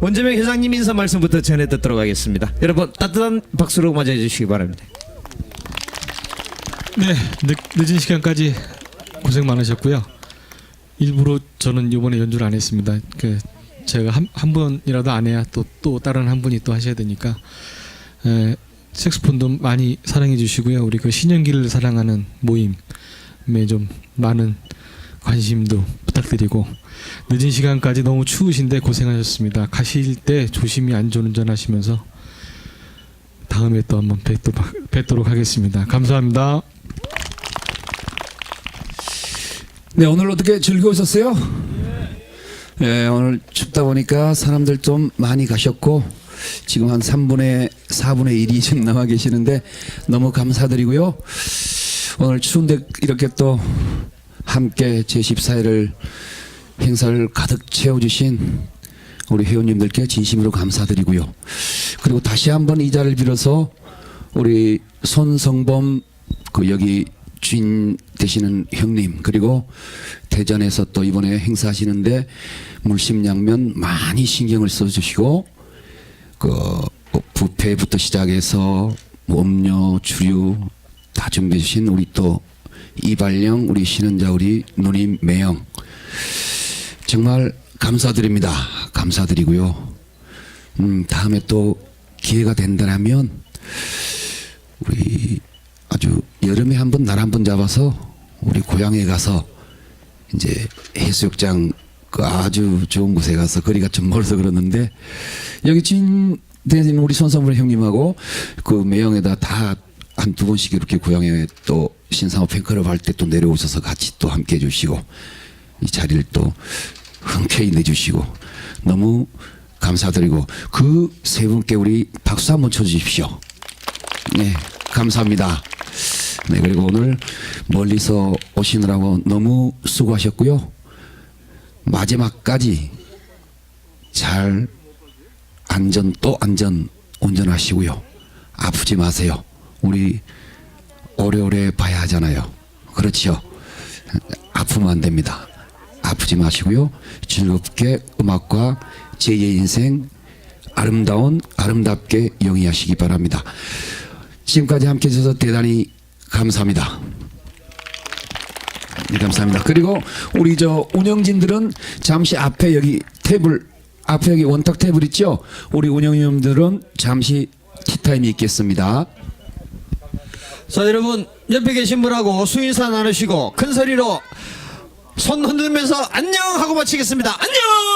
원재명 회장님 인사 말씀부터 전해 듣도록 하겠습니다. 여러분 따뜻한 박수로 맞이해 주시기 바랍니다. 네, 늦, 늦은 시간까지 고생 많으셨고요. 일부러 저는 이번에 연주를 안 했습니다. 그 제가 한, 한 번이라도 안 해야 또, 또 다른 한 분이 또 하셔야 되니까 에, 색소폰도 많이 사랑해 주시고요. 우리 그 신연기를 사랑하는 모임에 좀 많은 관심도 부탁드리고 늦은 시간까지 너무 추우신데 고생하셨습니다. 가실 때 조심히 안전운전 하시면서 다음에 또 한번 뵙도록, 뵙도록 하겠습니다. 감사합니다. 네, 오늘 어떻게 즐거우셨어요? 네, 오늘 춥다 보니까 사람들 좀 많이 가셨고 지금 한 3분의 4분의 1이 지금 남아 계시는데 너무 감사드리고요. 오늘 추운데 이렇게 또 함께 제14회를 행사를 가득 채워주신 우리 회원님들께 진심으로 감사드리고요. 그리고 다시 한번 이 자리를 빌어서 우리 손성범 그 여기 주인 되시는 형님 그리고 대전에서 또 이번에 행사하시는데 물심양면 많이 신경을 써주시고 그 부페부터 시작해서 뭐 음료 주류 다 준비해 주신 우리 또 이발령 우리 신은자 우리 누님 매형. 정말 감사드립니다. 감사드리고요. 음 다음에 또 기회가 된다면 우리 아주 여름에 한번 날 한 번 잡아서 우리 고향에 가서 이제 해수욕장 그 아주 좋은 곳에 가서 거리가 좀 멀어서 그러는데 여기 진 대신 우리 손성물 형님하고 그 매형에다 다 한 두 번씩 이렇게 고향에 또 신상호 팬클럽 할 때 또 내려오셔서 같이 또 함께 해주시고 이 자리를 또 흔쾌히 내주시고 너무 감사드리고 그 세 분께 우리 박수 한번 쳐주십시오. 네, 감사합니다. 네, 그리고 오늘 멀리서 오시느라고 너무 수고하셨고요. 마지막까지 잘 안전 또 안전 운전하시고요. 아프지 마세요. 우리 오래오래 봐야 하잖아요. 그렇죠? 아프면 안 됩니다. 아프지 마시고요. 즐겁게 음악과 제2의 인생 아름다운 아름답게 영위하시기 바랍니다. 지금까지 함께 해주셔서 대단히 감사합니다. 네, 감사합니다. 그리고 우리 저 운영진들은 잠시 앞에 여기 테이블 앞에 여기 원탁 테이블 있죠? 우리 운영위원들은 잠시 티타임이 있겠습니다. 자 여러분 옆에 계신 분하고 수인사 나누시고 큰 소리로 손 흔들면서 안녕 하고 마치겠습니다. 안녕.